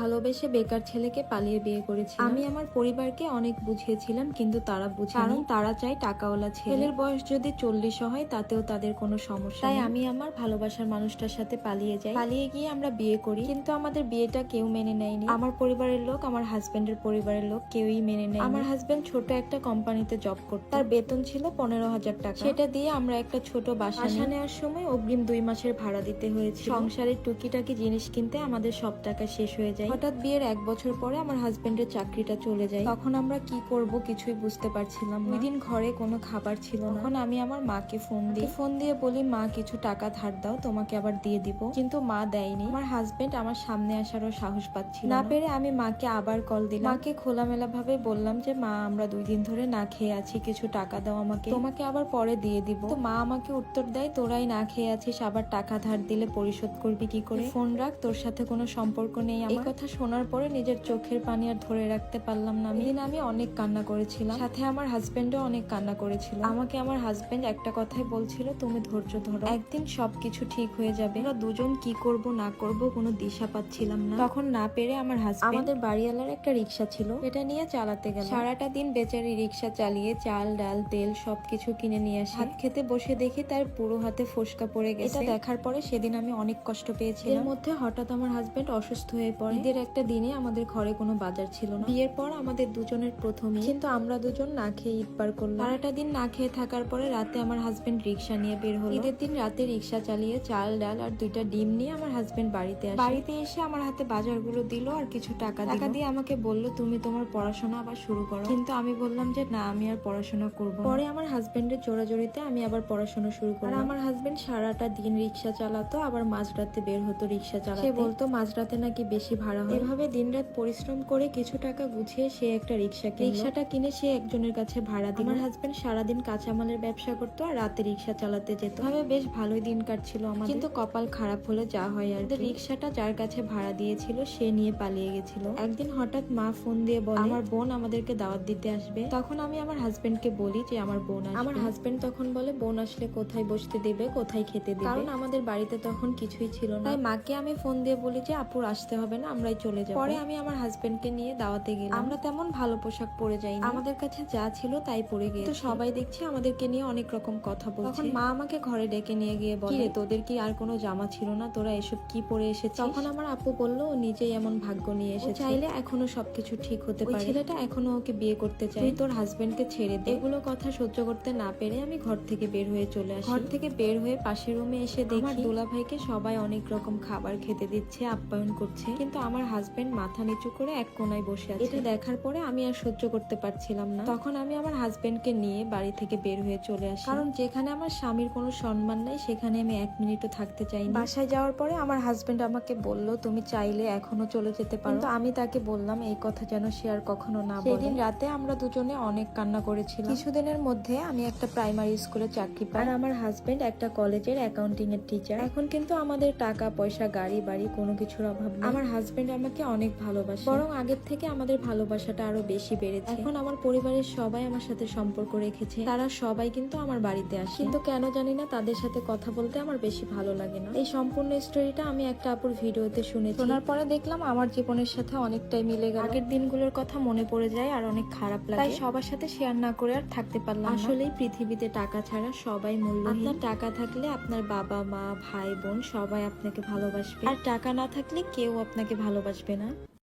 ভালোবেসে বেকার ছেলেকে পালিয়ে বিয়ে করেছি আমি আমার পরিবারকে অনেক বুঝিয়েছিলাম কিন্তু তারা বুঝে কারণ তারা চায় টাকাওয়ালা ছেলের বয়স যদি চল্লিশ হয় তাতেও তাদের কোনো সমস্যা তাই আমি আমার ভালোবাসার মানুষটার সাথে পালিয়ে যাই। পালিয়ে গিয়ে আমরা বিয়ে করি। কিন্তু আমাদের বিয়েটা কেউ মেনে নেয়নি। আমার পরিবারের লোক আমার হাজবেন্ডের পরিবারের লোক কেউই মেনে নেয় আমার হাজবেন্ড ছোট একটা কোম্পানিতে জব করত। তার বেতন ছিল পনেরো হাজার টাকা। সেটা দিয়ে আমরা একটা ছোট বাসা বাসা নেওয়ার সময় অগ্রিম দুই মাসের ভাড়া দিতে হয়েছে সংসারের টুকিটাকি জিনিস কিনতে আমাদের সব টাকা শেষ হয়ে যায়। হঠাৎ বিয়ের এক বছর পরে আমার হাজবেন্ডের চাকরিটা চলে যায়। তখন আমরা কি করব কিছুই বুঝতে পারছিলাম। ওই দিন ঘরে কোনো খাবার ছিল না। তখন আমি আমার মাকে ফোন দিই। ফোন দিয়ে বলি মা কিছু টাকা ধার দাও তোমাকে আবার দিয়ে দিব। কিন্তু মা দেয়নি। আমার হাজবেন্ড আমার সামনে আসারও সাহস পাচ্ছিল না। পেরে আমি মাকে আবার কল দিলাম। মাকে খোলামেলা ভাবে বললাম যে মা আমরা দুই দিন ধরে না খেয়ে আছি কিছু টাকা দাও আমাকে। তোমাকে আবার পরে দিয়ে দিব। তো মা আমাকে উত্তর দেয় তোরাই না খেয়ে আছিস আবার টাকা ধার দিলে পরিশোধ করবি কি করে? ফোন রাখ তোর সাথে কোনো সম্পর্ক নেই আমার। এই কথা শোনার পরে নিজের চোখের পানি আর ধরে রাখতে পারলাম না। আমি আমি অনেক কান্না করেছিলাম। সাথে আমার হাজবেন্ডও অনেক কান্না করেছিল। আমাকে আমার হাজবেন্ড একটা কথাই বলছিল, তুমি ধৈর্য ধরো। একদিন সবকিছু ঠিক হয়ে যাবে। আমরা দুজন কি করব, না করব কোনো দিশা পাচ্ছিলাম না। তখন না পেরে আমার হাজবেন্ড আমাদের বাড়িওয়ালার একটা রিক্সা ছিল। এটা নিয়ে চালাতে গেল সারাটা দিন বেচারি রিক্সা চালিয়ে চাল, ডাল, তেল সবকিছু কিনে নিয়ে আসে। ভাত খেতে বসে দেখি তার পুরো হাতে ফোসকা পড়ে গেছে। এটা দেখার পরে সেদিন আমি অনেক কষ্ট পেয়েছি এর মধ্যে হঠাৎ আমার হাজবেন্ড অসুস্থ হয়ে পড়ে। ঈদের একটা দিনে আমাদের ঘরে কোনো বাজার ছিল না। বিয়ের পর আমাদের দুজনের প্রথম কিন্তু আমরা দুজন না খেয়ে ঈদ পার করলাম। সারাটা দিন না খেয়ে থাকার পরে রাতে আমার হাজবেন্ড রিক্সা নিয়ে বের হলো। ঈদের দিন রাতে রিক্সা চালিয়ে চাল ডাল আর দুইটা ডিম নিয়ে আমার হাজবেন্ড বাড়িতে আসে। বাড়িতে এসে আমার হাতে বাজারগুলো দিল আর কিছু টাকা টাকা দিয়ে আমাকে বলল তুমি তোমার পড়াশোনা আবার শুরু করো। কিন্তু আমি বললাম যে না আমি আর পড়াশোনা করব পরে আমার হাজবেন্ডের জোরাজোরিতে আমি আবার পড়াশোনা শুরু করলাম। আর আমার হাজবেন্ড সারাটা দিন রিক্সা চালাতো আবার মাঝরাতে বের হতো রিক্সা চালাতে। সে বলতো মাঝরাতে নাকি বেশি ভাড়া হয়। এভাবে দিনরাত পরিশ্রম করে কিছু টাকা গুছিয়ে সে একটা রিক্সা কিনলো। রিক্সাটা কিনে সে একজনের কাছে ভাড়া দিল। আমার হাজবেন্ড সারাদিন কাঁচামালের ব্যবসা করতো আর রাতে রিক্সা চালাতে যেত। ভাবে বেশ ভালোই দিন কাটছিল আমার কিন্তু কপাল খারাপ হলে যা হয় আর। রিক্সাটা যার কাছে ভাড়া দিয়েছিল সে নিয়ে পালিয়ে গেছিল। একদিন হঠাৎ মা ফোন দিয়ে বলে আমার বোন আমাদেরকে দাওয়াত দিতে আসবে। তখন আমি আমার হাজবেন্ডকে বলি যে আমার বোন আসবে। আমার হাজবেন্ড তখন বলে বোন আসলে কোথায় বসতে দেবে কোথায় খেতে দিবে? কারণ আমাদের বাড়িতে তখন কিছুই ছিল না। তাই মাকে আমি ফোন দিয়ে বলি যে আপুর আসতে হবে না আমরাই চলে যাব। পরে আমি আমার হাজবেন্ডকে নিয়ে দাওয়াতে গেলাম। আমরা তেমন ভালো পোশাক পরে যাই আমাদের কাছে যা ছিল তাই পরে গিয়ে তো সবাই দেখছি আমাদেরকে নিয়ে অনেক রকম কথা বলছে। তখন মা আমাকে ঘরে ডেকে নিয়ে গিয়ে বলে তোদের কি আর কোনো জামা ছিল না? তোরা এসব কি পরে এসেছিস? তখন আমার আপু বলল ও নিজেই এমন ভাগ্য নিয়ে এসেছে। চাইলে এখনও সবকিছু ঠিক হতে পারে। ছেলেটা এখনও ওকে বিয়ে করতে চায়। তুই তোর হাজবেন্ডকে ছেড়ে দে। এগুলো কথা সহ্য করতে না পেরে আমি ঘর থেকে বের হয়ে চলে আসি। ঘর থেকে বের হয়ে পাশের রুমে এসে দেখি দুলা ভাইকে সবাই অনেক রকম খাবার খেতে দিচ্ছে আপ্যায়ন করছে। কিন্তু আমার হাজবেন্ড মাথা নিচু করে এক কোনায় বসে আছে। এটা দেখার পরে আমি আর সহ্য করতে পারছিলাম না। তখন আমি আমার হাজবেন্ডকে নিয়ে বাড়ি থেকে বের হয়ে চলে আসি। কারণ যেখানে আমার স্বামীর কোনো সম্মান নাই, সেখানে আমি এক মিনিটও থাকতে চাই বাসায় যাওয়ার পরে আমার হাজবেন্ড আমাকে বলল, তুমি চাইলে এখনও চলে যেতে পারো। আমি তাকে বললাম, এই কথা যেন সে আর কখনো না সেদিন রাতে আমরা দুজনে অনেক কান্না করেছিলাম। কিছুদিনের মধ্যে আমি একটা প্রাইমারি স্কুলে চাকরি পাই। আর আমার হাজবেন্ড একটা কলেজের অ্যাকাউন্টিং এর টিচার এখন কিন্তু আমাদের টাকা, পয়সা, গাড়ি, বাড়ি কোনো কিছুর অভাব নেই। আমার হাজবেন্ড আমাকে অনেক ভালোবাসে। বরং আগের থেকে আমাদের ভালোবাসাটা আরও বেশি বেড়েছে। এখন আমার পরিবারের সবাই আমার সাথে সম্পর্ক রেখেছে। তারা সবাই কিন্তু আমার বাড়িতে আসে। কিন্তু কেন জানি না তাদের সাথে কথা বলতে আমার বেশি ভালো লাগে না। এই সম্পূর্ণ স্টোরিটা আমি একটা আপুর ভিডিওতে শুনেছি। শোনার পরে দেখলাম আমার জীবনের সাথে অনেকটাই মিলে গেল। আগের দিনগুলোর কথা মনে পড়ে যায় আর অনেক খারাপ লাগে। তাই সবার সাথে শেয়ার না করে আর থাকতে পারলাম না। আসলেই পৃথিবীতে টাকা ছাড়া সবাই মূল্য আপনার টাকা থাকলে আপনার বাবা মা ভাই বোন সবাই আপনাকে ভালোবাসবে। আর টাকা না থাকলে কেউ আপনাকে ভালোবাসবে না?